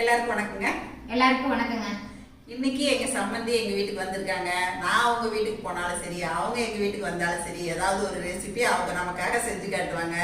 எல்லாருக்கும் வணக்கங்க. எல்லாருக்கும் வணக்கங்க. இன்னைக்கு எங்க சம்மந்தி எங்க வீட்டுக்கு வந்திருக்காங்க. நான் அவங்க வீட்டுக்கு போனாலும் சரி அவங்க எங்க வீட்டுக்கு வந்தாலும் சரி ஏதாவது ஒரு ரெசிபி அவங்க நமக்காக செஞ்சு காட்டுவாங்க.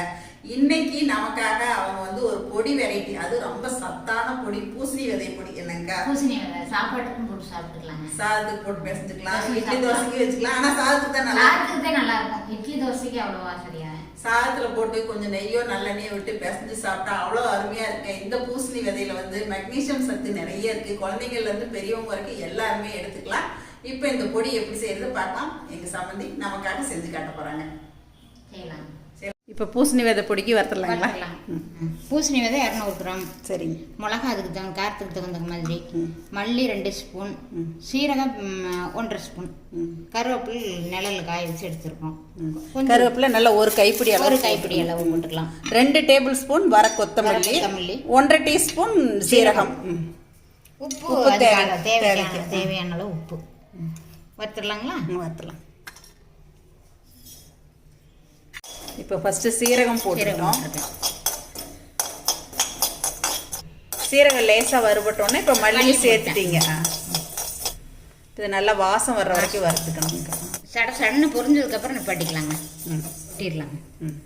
இன்னைக்கு நமக்காக அவங்க வந்து ஒரு பொடி வெரைட்டி அது ரொம்ப சத்தான பொடி பூசணி விதை பொடி. என்னங்க? பூசணி விதை. சாப்பாட்டுக்கும் போட்டு சாப்பிட்டுக்கலாங்க. சாதத்துக்கு போட்டு பிசைஞ்சுக்கலாம். தோசைக்கு இட்லி. தோசைக்கு வச்சுக்கலாம். ஆனா சாதத்துக்கு தான் நல்லா. சாதத்துக்கு தான் நல்லா இருக்கும். இட்லி தோசைக்கு அவ்வளவா சரியா சாதத்தில் போட்டு கொஞ்சம் நெய்யோ நல்லெண்ணெயோ விட்டு பிசைஞ்சு சாப்பிட்டா அவ்வளோ அருமையாக இருக்கு. இந்த பூசணி விதையில வந்து மெக்னீசியம் சத்து நிறைய இருக்குது குழந்தைங்கள்லேருந்து பெரியவங்க வரைக்கும் எல்லாருமே எடுத்துக்கலாம். இப்போ இந்த பொடி எப்படி செய்யறது பார்க்கலாம். எங்கள் சம்மந்தி நமக்காக செஞ்சு காட்ட போகிறாங்க செய்யலாம். இப்போ பூசணி விதை பொடிக்கு வறுத்துடலாங்களா. பூசணி விதை இரநூறு கிராம். சரிங்க மிளகா அதுக்கு தகுந்த காரத்துக்கு தகுந்த மாதிரி. மல்லி ரெண்டு ஸ்பூன். ம். சீரகம் ஒன்றரை ஸ்பூன். ம். கருவேப்பில் நிழல்ல காய வச்சு எடுத்துருக்கோம். கருவேப்பிலை நல்லா ஒரு கைப்பிடி ஒரு அளவு கைப்பிடி அளவு போட்டுக்கலாம். ரெண்டு டேபிள் ஸ்பூன் வர கொத்தமல்லி. கொத்தமல்லி. ஒன்றரை டீஸ்பூன் சீரகம். ம். உப்பு தேவையான. தேவையான அளவு உப்பு. வறுத்துடலாங்களா? ம், இப்போ ஃபர்ஸ்ட் சீரகம் போட்டுருக்கேன். சீரகம் லேசா வறுபட்டோன்னே இப்போ மல்லி சேர்த்துட்டீங்க. இது நல்லா வாசம் வர்ற வரைக்கும் வறுத்துக்கணும். சட சடன்னு பொரிஞ்சதுக்கப்புறம் நிப்பாட்டிக்கலாங்க. ம். கொட்டிடலாங்க. ம்.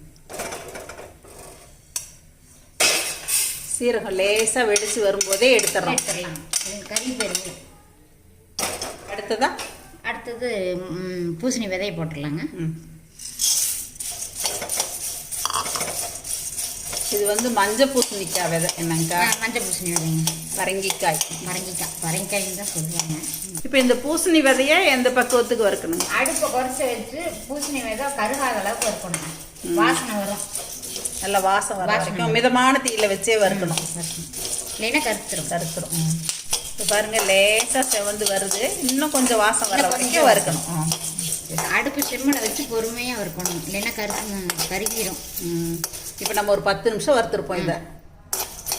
சீரகம் லேசா வெடிச்சு வரும்போதே எடுத்துடலாம். இது கறி பெருகு. அடுத்ததா? அடுத்தது பூசணி விதையை போட்டுடலாங்க. ம். இது வந்து மஞ்சள் பூசணிக்காய் விதை. என்னங்கக்கா மஞ்சள் பூசணி விதைங்க. பரங்கிக்காய் பரங்கிக்காய் பரங்கிக்காய்ன்னு தான் சொல்லுவாங்க. இப்போ இந்த பூசணி விதைய எந்த பக்குவத்துக்கு வறுக்கணும்? அடுப்பை குறைச்சி வச்சு பூசணி விதை கருகாத அளவுக்கு இருக்கணுங்க வாசனை வரும். நல்லா வாசம் வர வாசனை வரைக்கும் மிதமான தீயில வச்சே வறுக்கணும். வரும். இல்லைன்னா கருத்துரும். கருத்துரும். இப்போ பாருங்க லேசா செவந்து வருது. இன்னும் கொஞ்சம் வாசம் வர வரைக்கும் வறுக்கணும். அடுப்பு சிம்மில் வச்சு பொறுமையாக இருக்கணும் இல்லைன்னா கருத்து கருகிரும். ம். இப்போ நம்ம ஒரு பத்து நிமிஷம் வறுத்துருப்போம் இதை.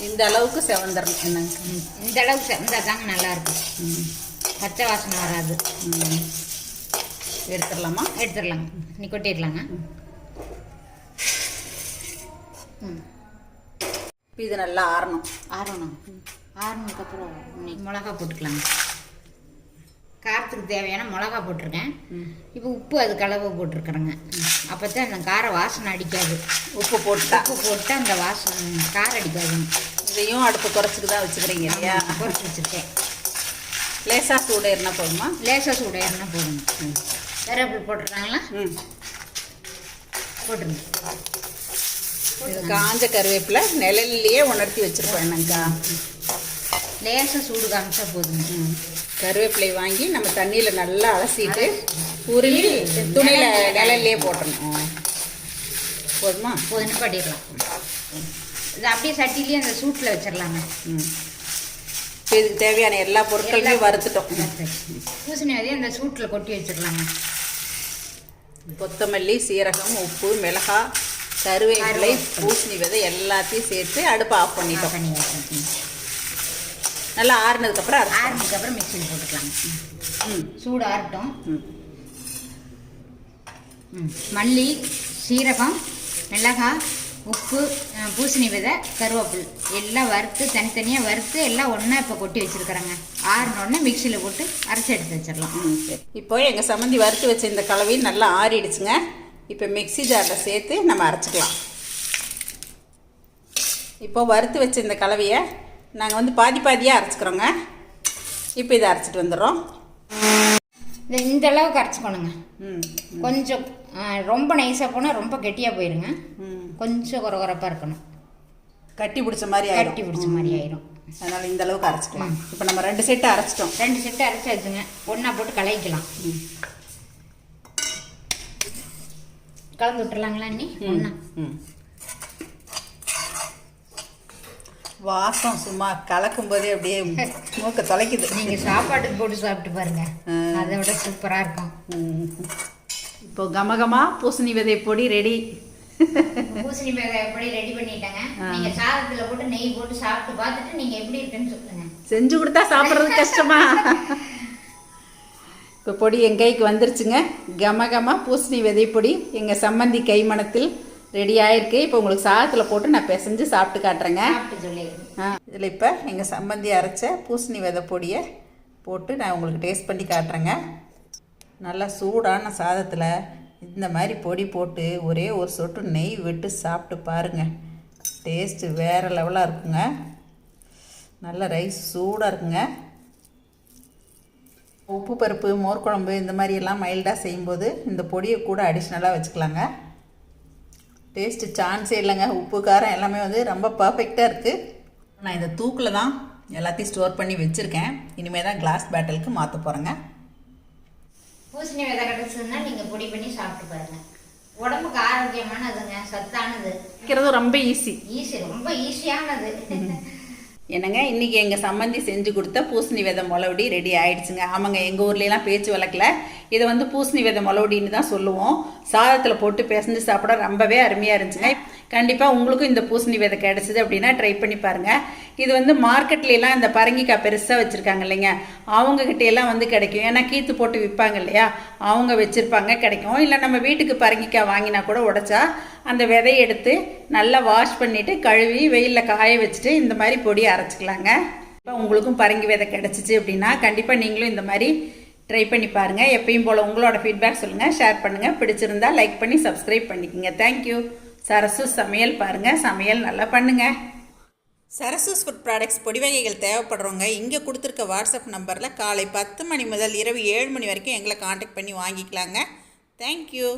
இந்த அளவுக்கு செவந்துடணும் என்னங்க? ம், இந்த அளவுக்கு செஞ்சால் தாங்க நல்லா இருக்கும் ம். பச்சை வாசனை வராது. ம். எடுத்துடலாமா? எடுத்துடலாங்க. நீ கொட்டிடலாங்க. ம். இப்போ இது நல்லா ஆறணும். ஆறணும். ஆறுனதுக்கப்புறம் மிளகா போட்டுக்கலாங்க. காரத்துக்கு தேவையான மிளகா போட்டிருக்கேன். இப்போ உப்பு அதுக்கு அளவு போட்டிருக்கிறேங்க. அப்போ தான் அந்த கார வாசனை அடிக்காது. உப்பு போட்டுட்டா உப்பு போட்டு அந்த வாசனை காரம் அடிக்காதுங்க. இதையும் அடுப்பு குறைச்சிக்கு தான் வச்சுக்கிறீங்க இல்லையா? குறைச்சி வச்சுருக்கேன். லேசா சூடு ஏறினா போதுமா? லேசாக சூடு ஏறினா போதுங்க. வேறு போட்டுருக்காங்களா? ம். போட்டுருங்க. காஞ்ச கருவேப்பிலை நிழல்லையே உணர்த்தி வச்சிருப்போம் என்னங்கக்கா லேசாக சூடு காமிச்சா போதுங்க. ம். கருவேப்பிலை வாங்கி நம்ம தண்ணியில் நல்லா அலசிட்டு உருளி துணியில் நிழல்லையே போட்டணும். போதுமா? போதும் நிப்பாட்டிடலாம் இது அப்படியே சட்டிலேயே அந்த சூட்டில் வச்சிடலாங்க ம். இப்போ இதுக்கு தேவையான எல்லா பொருட்களையும் வறுத்துட்டோம். பூசணி விதையை அந்த சூட்டில் கொட்டி வச்சிடலாங்க கொத்தமல்லி சீரகம் உப்பு மிளகாய் கருவேப்பிலை பூசணி விதை எல்லாத்தையும் சேர்த்து அடுப்பை ஆஃப் பண்ணிட்டோம். நல்லா ஆறுனதுக்கப்புறம் ஆறுனதுக்கப்புறம் மிக்சியில் போட்டுக்கலாங்க ம். சூடு ஆறட்டும். ம். மல்லி சீரகம் மிளகாய் உப்பு பூசணி விதை கருவேப்பில். எல்லாம் வறுத்து தனித்தனியாக வறுத்து எல்லாம் ஒன்றா இப்போ கொட்டி வச்சுருக்குறேங்க. ஆறுனோடனே மிக்சியில் போட்டு அரைச்சி எடுத்து வச்சிடலாம். ம், சரி. இப்போ எங்கள் சம்மந்தி வறுத்து வச்ச இந்த கலவையும் நல்லா ஆறிடுச்சுங்க. இப்போ மிக்ஸி ஜாரில் சேர்த்து நம்ம அரைச்சிக்கலாம். இப்போ வறுத்து வச்ச இந்த கலவையை நாங்கள் வந்து பாதி பாதியாக அரைச்சிக்கிறோங்க. இப்போ இதை அரைச்சிட்டு வந்துடுறோம். இந்த இந்த அளவுக்கு அரைச்சிக்கணுங்க. ம் கொஞ்சம் ரொம்ப நைஸாக போனால் ரொம்ப கெட்டியாக போயிருங்க. ம். கொஞ்சம் குறகுறப்பாக இருக்கணும். கட்டி பிடிச்ச மாதிரி கட்டி பிடிச்ச மாதிரி ஆயிரும் அதனால் இந்த அளவுக்கு அரைச்சிக்கலாம். இப்போ நம்ம ரெண்டு செட்டு அரைச்சிட்டோம். ரெண்டு செட்டு அரைச்சி வச்சுங்க ஒன்றா போட்டு கலக்கிக்கலாம். ம். கலந்து விட்டுறலாங்களா அண்ணி? ம் ஒன்றா ம் வாசம் சும்மா கலக்கும் போதே அப்படியே மூக்க தொலைக்குது. நீங்கள் சாப்பாட்டுக்கு போட்டு சாப்பிட்டு பாருங்க. அதை விட சூப்பராக இருக்கும். ம். இப்போ கமகமா பூசணி விதை பொடி ரெடி. பூசணி மிளகாய் எப்படி ரெடி பண்ணிட்டேங்க. நீங்க சாதத்துல போட்டு நெய் போட்டு சாப்பிட்டு பார்த்துட்டு நீங்க எப்படி இருக்குன்னு சொல்லுங்க. செஞ்சு கொடுத்தா சாப்பிட்றது கஷ்டமா? இப்போ பொடி என் கைக்கு வந்துருச்சுங்க. கம கம பூசணி விதை பொடி எங்கள் சம்மந்தி கைமணத்தில் ரெடி ஆயிருக்கு இப்போ உங்களுக்கு சாதத்தில் போட்டு நான் பிசைஞ்சு சாப்பிட்டு காட்டுறேங்க. சொல்லிடுங்க. இதில் இப்போ எங்கள் சம்பந்தி அரைச்ச பூசணி விதை பொடியை போட்டு நான் உங்களுக்கு டேஸ்ட் பண்ணி காட்டுறேங்க. நல்லா சூடான சாதத்தில் இந்த மாதிரி பொடி போட்டு ஒரே ஒரு சொட்டு நெய் விட்டு சாப்பிட்டு பாருங்கள் டேஸ்ட்டு வேறு லெவலாக இருக்குங்க. நல்ல ரைஸ் சூடாக இருக்குங்க. உப்பு பருப்பு மோர் குழம்பு இந்த மாதிரி எல்லாம் மைல்டாக செய்யும்போது இந்த பொடியை கூட அடிஷ்னலாக வச்சுக்கலாங்க. டேஸ்ட்டு சான்ஸே இல்லைங்க. உப்பு காரம் எல்லாமே வந்து ரொம்ப பர்ஃபெக்டாக இருக்குது நான் இந்த தூக்கில் தான் எல்லாத்தையும் ஸ்டோர் பண்ணி வச்சுருக்கேன். இனிமேல் தான் கிளாஸ் பேட்டலுக்கு மாற்ற போகிறேங்க பூசணி விதை கிடச்சதுன்னா நீங்கள் பொடி பண்ணி சாப்பிட்டு பாருங்க. உடம்புக்கு ஆரோக்கியமானதுங்க சத்தானது. வைக்கிறதும் ரொம்ப ஈஸி ஈஸி ரொம்ப ஈஸியானது என்னங்க இன்றைக்கி எங்கள் சம்மந்தி செஞ்சு கொடுத்த பூசணி வித முளவடி ரெடி ஆயிடுச்சுங்க. ஆமாங்க எங்கள் ஊர்லலாம் பேச்சு வழக்கில் இதை வந்து பூசணி வித முளவடின்னு தான் சொல்லுவோம். சாதத்தில் போட்டு பிசைஞ்சு சாப்பிட ரொம்பவே அருமையாக இருந்துச்சுங்க. கண்டிப்பாக உங்களுக்கும் இந்த பூசணி விதை கிடச்சிது அப்படின்னா ட்ரை பண்ணி பாருங்கள் இது வந்து மார்க்கெட்லாம் இந்த பரங்கிக்காய் பெருசாக வச்சுருக்காங்க இல்லைங்க. அவங்கக்கிட்டேயெல்லாம் வந்து கிடைக்கும். ஏன்னா கீத்து போட்டு விற்பாங்க இல்லையா? அவங்க வச்சுருப்பாங்க கிடைக்கும். இல்லை நம்ம வீட்டுக்கு பரங்கிக்காய் வாங்கினா கூட உடச்சா அந்த விதையை எடுத்து நல்லா வாஷ் பண்ணிவிட்டு கழுவி வெயிலில் காய வச்சுட்டு இந்த மாதிரி பொடி அரைச்சிக்கலாங்க. இப்போ உங்களுக்கும் பரங்கி விதை கிடச்சிச்சு அப்படின்னா கண்டிப்பாக நீங்களும் இந்த மாதிரி ட்ரை பண்ணி பாருங்கள் எப்பயும் போல் உங்களோட ஃபீட்பேக் சொல்லுங்கள் ஷேர் பண்ணுங்கள் பிடிச்சிருந்தா லைக் பண்ணி சப்ஸ்கிரைப் பண்ணிக்கோங்க. தேங்க்யூ சரசு சமையல் பாருங்கள் சமையல் நல்லா பண்ணுங்கள் சரசூஸ் ஃபுட் ப்ராடக்ட்ஸ் பொடி வகைகள் தேவைப்படுறவங்க இங்கே கொடுத்துருக்க வாட்ஸ்அப் நம்பரில் காலை பத்து மணி முதல் இரவு ஏழு மணி வரைக்கும் எங்களை காண்டாக்ட் பண்ணி வாங்கிக்கலாங்க. தேங்க்யூ